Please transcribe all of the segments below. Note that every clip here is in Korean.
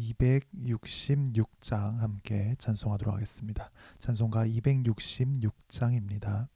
266장 함께 찬송하도록 하겠습니다. 찬송가 266장입니다.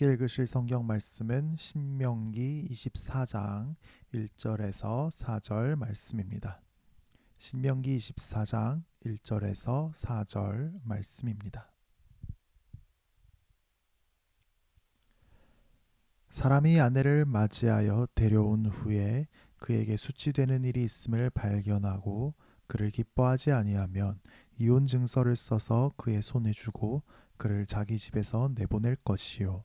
함께 읽으실 성경 말씀은 신명기 24장 1절에서 4절 말씀입니다. 신명기 24장 1절에서 4절 말씀입니다. 사람이 아내를 맞이하여 데려온 후에 그에게 수치되는 일이 있음을 발견하고 그를 기뻐하지 아니하면 이혼 증서를 써서 그의 손에 주고 그를 자기 집에서 내보낼 것이요.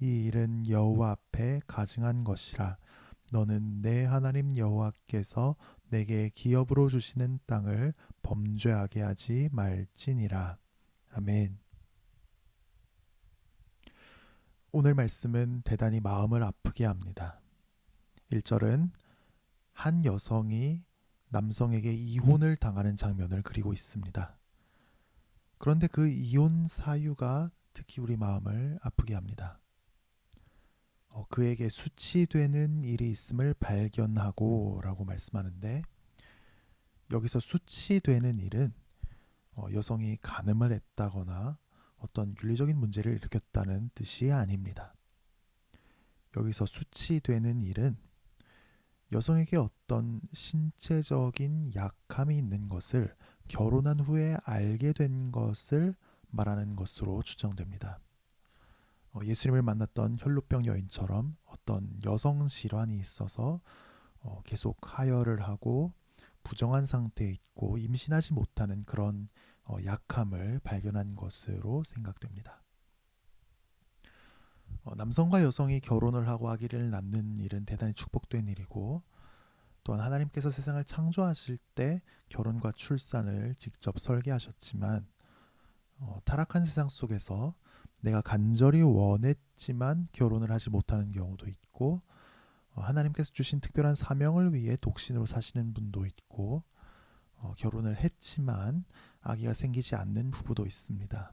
이 일은 여호와 앞에 가증한 것이라 너는 내 하나님 여호와께서 내게 기업으로 주시는 땅을 범죄하게 하지 말지니라 아멘. 오늘 말씀은 대단히 마음을 아프게 합니다. 1절은 한 여성이 남성에게 이혼을 당하는 장면을 그리고 있습니다. 그런데 그 이혼 사유가 특히 우리 마음을 아프게 합니다. 어, 그에게 수치되는 일이 있음을 발견하고 라고 말씀하는데 여기서 수치되는 일은 어, 여성이 간음을 했다거나 어떤 윤리적인 문제를 일으켰다는 뜻이 아닙니다. 여기서 수치되는 일은 여성에게 어떤 신체적인 약함이 있는 것을 결혼한 후에 알게 된 것을 말하는 것으로 추정됩니다. 어, 예수님을 만났던 혈루병 여인처럼 어떤 여성 질환이 있어서 어, 계속 하혈을 하고 부정한 상태에 있고 임신하지 못하는 그런 어, 약함을 발견한 것으로 생각됩니다. 어, 남성과 여성이 결혼을 하고 아기를 낳는 일은 대단히 축복된 일이고 또한 하나님께서 세상을 창조하실 때 결혼과 출산을 직접 설계하셨지만 어, 타락한 세상 속에서 내가 간절히 원했지만 결혼을 하지 못하는 경우도 있고 어, 하나님께서 주신 특별한 사명을 위해 독신으로 사시는 분도 있고 어, 결혼을 했지만 아기가 생기지 않는 부부도 있습니다.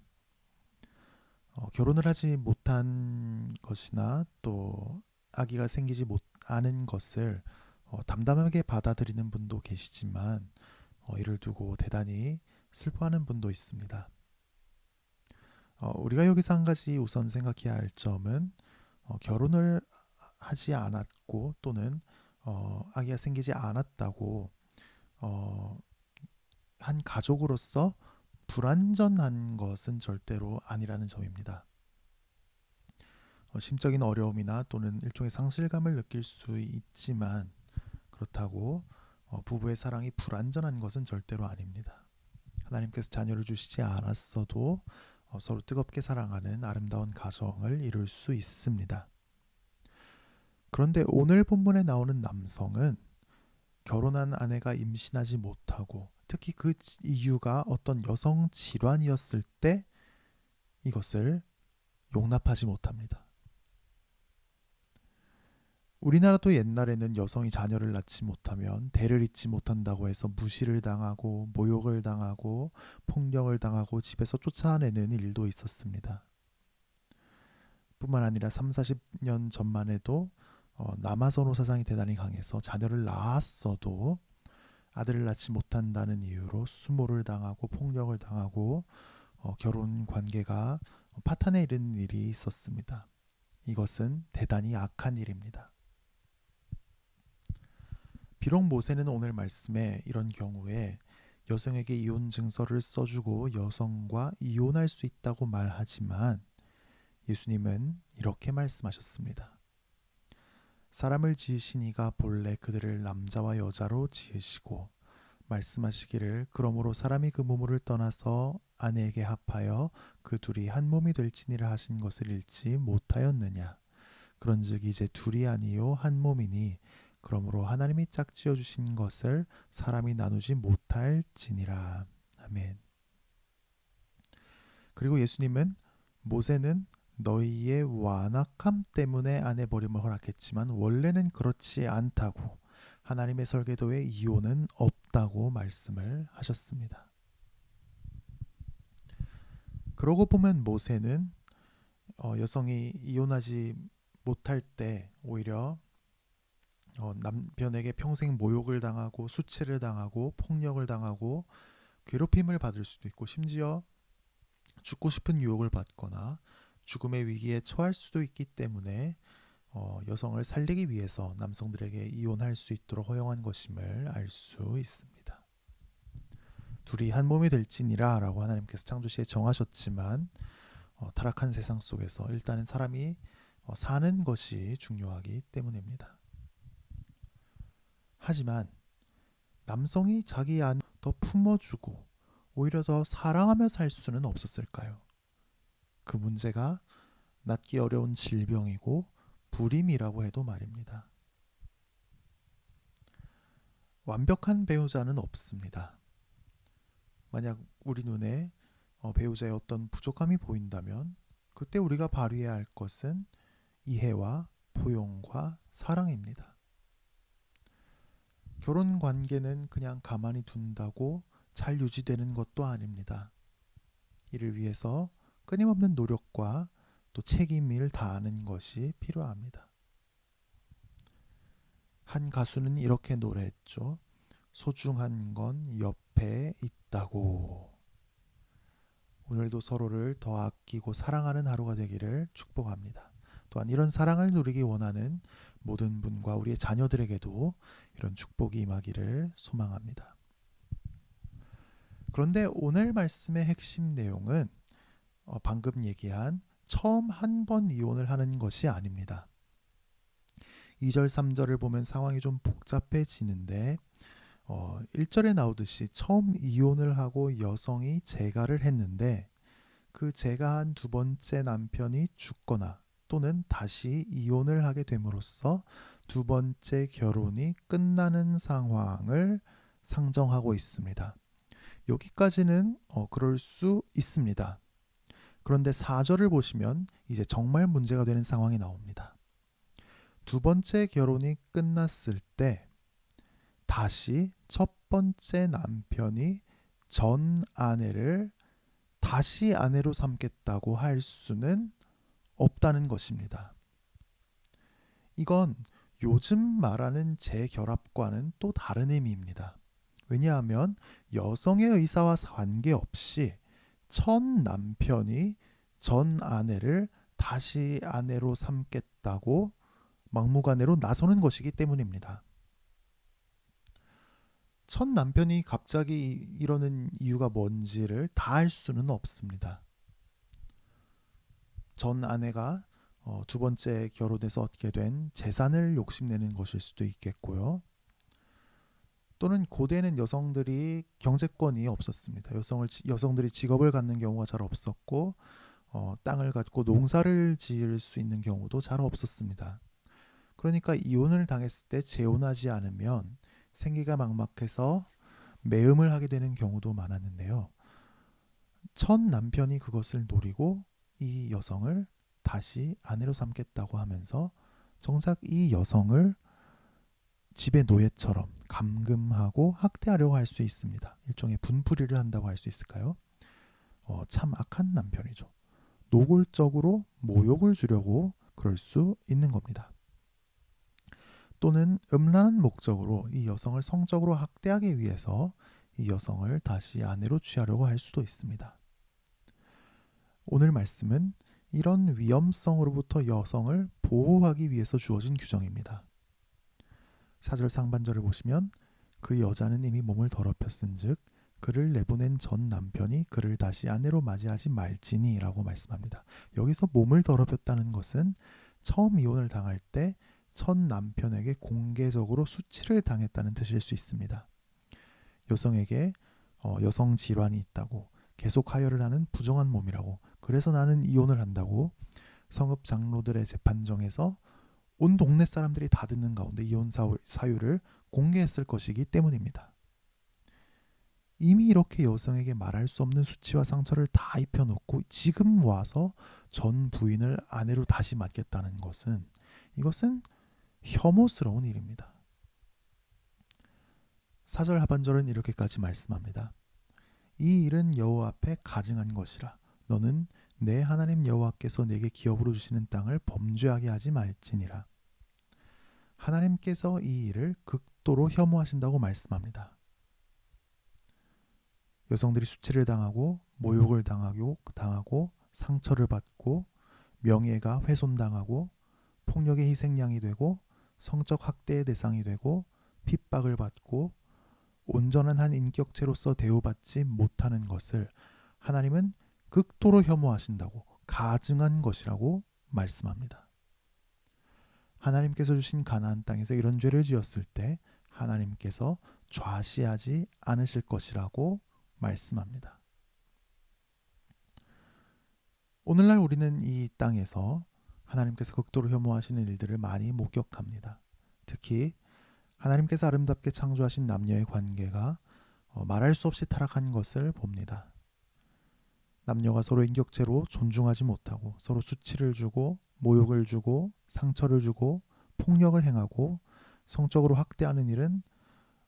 어, 결혼을 하지 못한 것이나 또 아기가 생기지 못 않은 것을 어, 담담하게 받아들이는 분도 계시지만 어, 이를 두고 대단히 슬퍼하는 분도 있습니다. 어, 우리가 여기서 한 가지 우선 생각해야 할 점은 어, 결혼을 하지 않았고 또는 어, 아기가 생기지 않았다고 어, 한 가족으로서 불완전한 것은 절대로 아니라는 점입니다. 어, 심적인 어려움이나 또는 일종의 상실감을 느낄 수 있지만 그렇다고 어, 부부의 사랑이 불완전한 것은 절대로 아닙니다. 하나님께서 자녀를 주시지 않았어도 어, 서로 뜨겁게 사랑하는 아름다운 가정을 이룰 수 있습니다. 그런데 오늘 본문에 나오는 남성은 결혼한 아내가 임신하지 못하고 특히 그 지- 이유가 어떤 여성 질환이었을 때 이것을 용납하지 못합니다. 우리나라도 옛날에는 여성이 자녀를 낳지 못하면 대를 잇지 못한다고 해서 무시를 당하고 모욕을 당하고 폭력을 당하고 집에서 쫓아내는 일도 있었습니다. 뿐만 아니라 3, 40년 전만 해도 어, 남아선호 사상이 대단히 강해서 자녀를 낳았어도 아들을 낳지 못한다는 이유로 수모를 당하고 폭력을 당하고 어, 결혼 관계가 파탄에 이르는 일이 있었습니다. 이것은 대단히 악한 일입니다. 비록 모세는 오늘 말씀에 이런 경우에 여성에게 이혼 증서를 써주고 여성과 이혼할 수 있다고 말하지만 예수님은 이렇게 말씀하셨습니다. 사람을 지으신 이가 본래 그들을 남자와 여자로 지으시고 말씀하시기를 그러므로 사람이 그 몸을 떠나서 아내에게 합하여 그 둘이 한 몸이 될지니라 하신 것을 읽지 못하였느냐 그런즉 이제 둘이 아니요 한 몸이니 그러므로 하나님이 짝지어 주신 것을 사람이 나누지 못할지니라 아멘 그리고 예수님은 모세는 너희의 완악함 때문에 아내 버림을 허락했지만 원래는 그렇지 않다고 하나님의 설계도에 이혼은 없다고 말씀을 하셨습니다. 그러고 보면 모세는 어, 여성이 이혼하지 못할 때 오히려 어, 남편에게 평생 모욕을 당하고 수치를 당하고 폭력을 당하고 괴롭힘을 받을 수도 있고 심지어 죽고 싶은 유혹을 받거나 죽음의 위기에 처할 수도 있기 때문에 어, 여성을 살리기 위해서 남성들에게 이혼할 수 있도록 허용한 것임을 알 수 있습니다. 둘이 한 몸이 될지니라라고 하나님께서 창조시에 정하셨지만 어, 타락한 세상 속에서 일단은 사람이 어, 사는 것이 중요하기 때문입니다. 하지만 남성이 자기 안 더 품어주고 오히려 더 사랑하며 살 수는 없었을까요? 그 문제가 낫기 어려운 질병이고 불임이라고 해도 말입니다. 완벽한 배우자는 없습니다. 만약 우리 눈에 어, 배우자의 어떤 부족함이 보인다면 그때 우리가 발휘해야 할 것은 이해와 포용과 사랑입니다. 결혼 관계는 그냥 가만히 둔다고 잘 유지되는 것도 아닙니다. 이를 위해서 끊임없는 노력과 또 책임을 다하는 것이 필요합니다. 한 가수는 이렇게 노래했죠. 소중한 건 옆에 있다고. 오늘도 서로를 더 아끼고 사랑하는 하루가 되기를 축복합니다. 또한 이런 사랑을 누리기 원하는 모든 분과 우리의 자녀들에게도 이런 축복이 임하기를 소망합니다. 그런데 오늘 말씀의 핵심 내용은 어, 방금 얘기한 처음 한 번 이혼을 하는 것이 아닙니다. 2절, 3절을 보면 상황이 좀 복잡해지는데 어, 1절에 나오듯이 처음 이혼을 하고 여성이 재가를 했는데 그 재가한 두 번째 남편이 죽거나 또는 다시 이혼을 하게 됨으로써 두 번째 결혼이 끝나는 상황을 상정하고 있습니다. 여기까지는 어, 그럴 수 있습니다. 그런데 4절을 보시면 이제 정말 문제가 되는 상황이 나옵니다. 두 번째 결혼이 끝났을 때 다시 첫 번째 남편이 전 아내를 다시 아내로 삼겠다고 할 수는 없다는 것입니다. 이건 요즘 말하는 재결합과는 또 다른 의미입니다. 왜냐하면 여성의 의사와 관계없이 첫 남편이 전 아내를 다시 아내로 삼겠다고 막무가내로 나서는 것이기 때문입니다. 첫 남편이 갑자기 이러는 이유가 뭔지를 다 알 수는 없습니다. 전 아내가 어, 두 번째 결혼해서 얻게 된 재산을 욕심내는 것일 수도 있겠고요. 또는 고대는 여성들이 경제권이 없었습니다. 여성을 여성들이 직업을 갖는 경우가 잘 없었고 어, 땅을 갖고 농사를 지을 수 있는 경우도 잘 없었습니다. 그러니까 이혼을 당했을 때 재혼하지 않으면 생기가 막막해서 매음을 하게 되는 경우도 많았는데요. 첫 남편이 그것을 노리고 이 여성을 다시 아내로 삼겠다고 하면서 정작 이 여성을 집의 노예처럼 감금하고 학대하려고 할 수 있습니다. 일종의 분풀이를 한다고 할 수 있을까요? 어, 참 악한 남편이죠. 노골적으로 모욕을 주려고 그럴 수 있는 겁니다. 또는 음란한 목적으로 이 여성을 성적으로 학대하기 위해서 이 여성을 다시 아내로 취하려고 할 수도 있습니다. 오늘 말씀은 이런 위험성으로부터 여성을 보호하기 위해서 주어진 규정입니다. 4절 상반절을 보시면 그 여자는 이미 몸을 더럽혔은즉 그를 내보낸 전 남편이 그를 다시 아내로 맞이하지 말지니라고 말씀합니다. 여기서 몸을 더럽혔다는 것은 처음 이혼을 당할 때 첫 남편에게 공개적으로 수치를 당했다는 뜻일 수 있습니다. 여성에게 어, 여성 질환이 있다고 계속 하혈을 하는 부정한 몸이라고 그래서 나는 이혼을 한다고 성읍 장로들의 재판정에서 온 동네 사람들이 다 듣는 가운데 이혼 사유를 공개했을 것이기 때문입니다. 이미 이렇게 여성에게 말할 수 없는 수치와 상처를 다 입혀놓고 지금 와서 전 부인을 아내로 다시 맡겠다는 것은 이것은 혐오스러운 일입니다. 사절 하반절은 이렇게까지 말씀합니다. 이 일은 여호와 앞에 가증한 것이라 너는 내 하나님 여호와께서 내게 기업으로 주시는 땅을 범죄하게 하지 말지니라. 하나님께서 이 일을 극도로 혐오하신다고 말씀합니다. 여성들이 수치를 당하고 모욕을 당하고 당하고 상처를 받고 명예가 훼손당하고 폭력의 희생양이 되고 성적 학대의 대상이 되고 핍박을 받고 온전한 한 인격체로서 대우받지 못하는 것을 하나님은 극도로 혐오하신다고 가증한 것이라고 말씀합니다. 하나님께서 주신 가나안 땅에서 이런 죄를 지었을 때 하나님께서 좌시하지 않으실 것이라고 말씀합니다. 오늘날 우리는 이 땅에서 하나님께서 극도로 혐오하시는 일들을 많이 목격합니다. 특히 하나님께서 아름답게 창조하신 남녀의 관계가 어, 말할 수 없이 타락한 것을 봅니다. 남녀가 서로 인격체로 존중하지 못하고 서로 수치를 주고 모욕을 주고 상처를 주고 폭력을 행하고 성적으로 학대하는 일은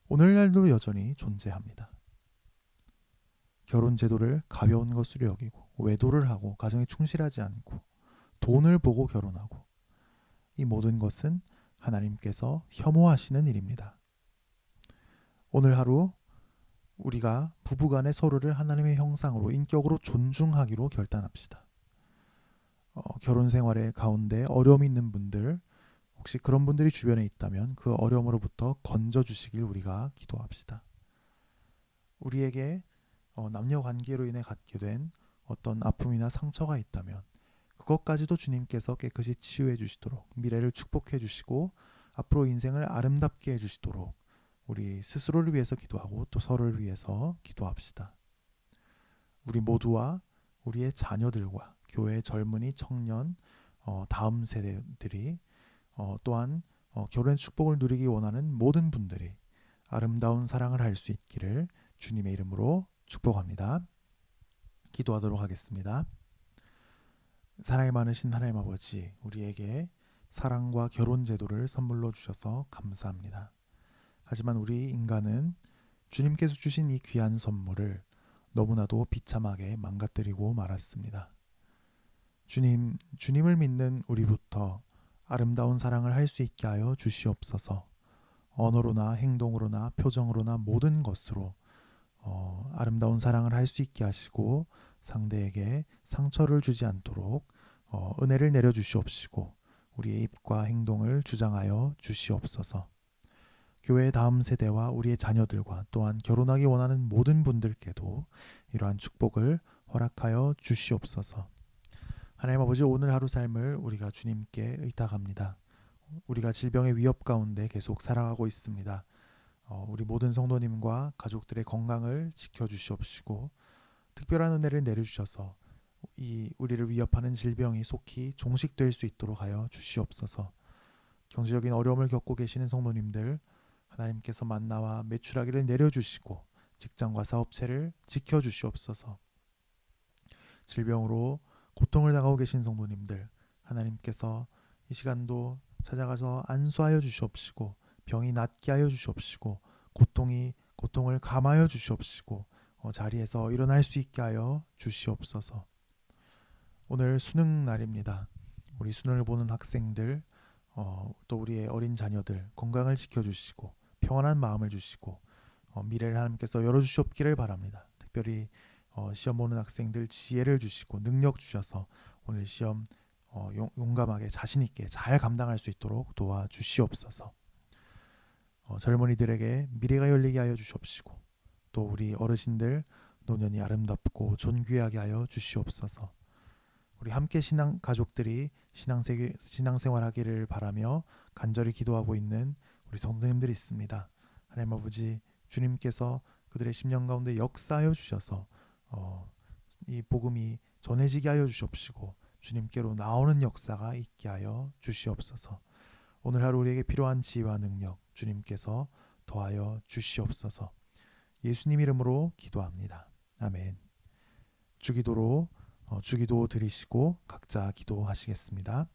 오늘날도 여전히 존재합니다. 결혼 제도를 가벼운 것으로 여기고 외도를 하고 가정에 충실하지 않고 돈을 보고 결혼하고 이 모든 것은 하나님께서 혐오하시는 일입니다. 오늘 하루 우리가 부부간의 서로를 하나님의 형상으로 인격으로 존중하기로 결단합시다. 어, 결혼 생활의 가운데 어려움이 있는 분들 혹시 그런 분들이 주변에 있다면 그 어려움으로부터 건져 주시길 우리가 기도합시다. 우리에게 어, 남녀 관계로 인해 갖게 된 어떤 아픔이나 상처가 있다면 그것까지도 주님께서 깨끗이 치유해 주시도록 미래를 축복해 주시고 앞으로 인생을 아름답게 해 주시도록 우리 스스로를 위해서 기도하고 또 서로를 위해서 기도합시다. 우리 모두와 우리의 자녀들과 교회 젊은이 청년 어, 다음 세대들이 어, 또한 어, 결혼의 축복을 누리기 원하는 모든 분들이 아름다운 사랑을 할 수 있기를 주님의 이름으로 축복합니다. 기도하도록 하겠습니다. 사랑이 많으신 하나님 아버지, 우리에게 사랑과 결혼 제도를 선물로 주셔서 감사합니다. 하지만 우리 인간은 주님께서 주신 이 귀한 선물을 너무나도 비참하게 망가뜨리고 말았습니다. 주님, 주님을 믿는 우리부터 아름다운 사랑을 할 수 있게 하여 주시옵소서. 언어로나 행동으로나 표정으로나 모든 것으로 어, 아름다운 사랑을 할 수 있게 하시고 상대에게 상처를 주지 않도록 어, 은혜를 내려 주시옵시고 우리의 입과 행동을 주장하여 주시옵소서. 교회의 다음 세대와 우리의 자녀들과 또한 결혼하기 원하는 모든 분들께도 이러한 축복을 허락하여 주시옵소서. 하나님 아버지 오늘 하루 삶을 우리가 주님께 의탁합니다. 우리가 질병의 위협 가운데 계속 살아가고 있습니다. 어, 우리 모든 성도님과 가족들의 건강을 지켜 주시옵시고 특별한 은혜를 내려 주셔서 이 우리를 위협하는 질병이 속히 종식될 수 있도록 하여 주시옵소서. 경제적인 어려움을 겪고 계시는 성도님들 하나님께서 만나와 매출하기를 내려 주시고 직장과 사업체를 지켜 주시옵소서. 질병으로 고통을 당하고 계신 성도님들 하나님께서 이 시간도 찾아가서 안수하여 주시옵시고 병이 낫게 하여 주시옵시고 고통이 고통을 감하여 주시옵시고 어, 자리에서 일어날 수 있게 하여 주시옵소서. 오늘 수능 날입니다. 우리 수능을 보는 학생들 어, 또 우리의 어린 자녀들 건강을 지켜주시고 평안한 마음을 주시고 어, 미래를 하나님께서 열어주시옵기를 바랍니다. 특별히 어, 시험 보는 학생들 지혜를 주시고 능력 주셔서 오늘 시험 어, 용, 용감하게 자신 있게 잘 감당할 수 있도록 도와 주시옵소서. 어, 젊은이들에게 미래가 열리게 하여 주시옵시고 또 우리 어르신들 노년이 아름답고 존귀하게 하여 주시옵소서. 우리 함께 신앙 가족들이 신앙세, 신앙생활하기를 바라며 간절히 기도하고 있는 우리 성도님들이 있습니다. 하나님 아버지 주님께서 그들의 심령 가운데 역사하여 주셔서 어, 이 복음이 전해지게 하여 주시옵시고 주님께로 나오는 역사가 있게 하여 주시옵소서. 오늘 하루 우리에게 필요한 지혜와 능력 주님께서 더하여 주시옵소서. 예수님 이름으로 기도합니다. 아멘. 주기도로 어, 주기도 드리시고 각자 기도하시겠습니다.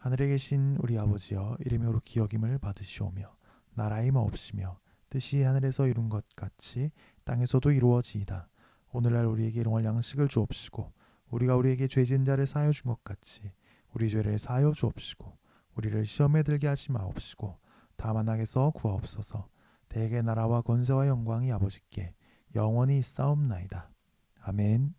하늘에 계신 우리 아버지여 이름으로 기억임을 받으시오며 나라의 마옵시며 뜻이 하늘에서 이룬 것 같이 땅에서도 이루어지이다. 오늘날 우리에게 일용할 양식을 주옵시고 우리가 우리에게 죄진 자를 사하여 준 것 같이 우리 죄를 사하여 주옵시고 우리를 시험에 들게 하지 마옵시고 다만 악에서 구하옵소서 대개 나라와 권세와 영광이 아버지께 영원히 싸움나이다. 아멘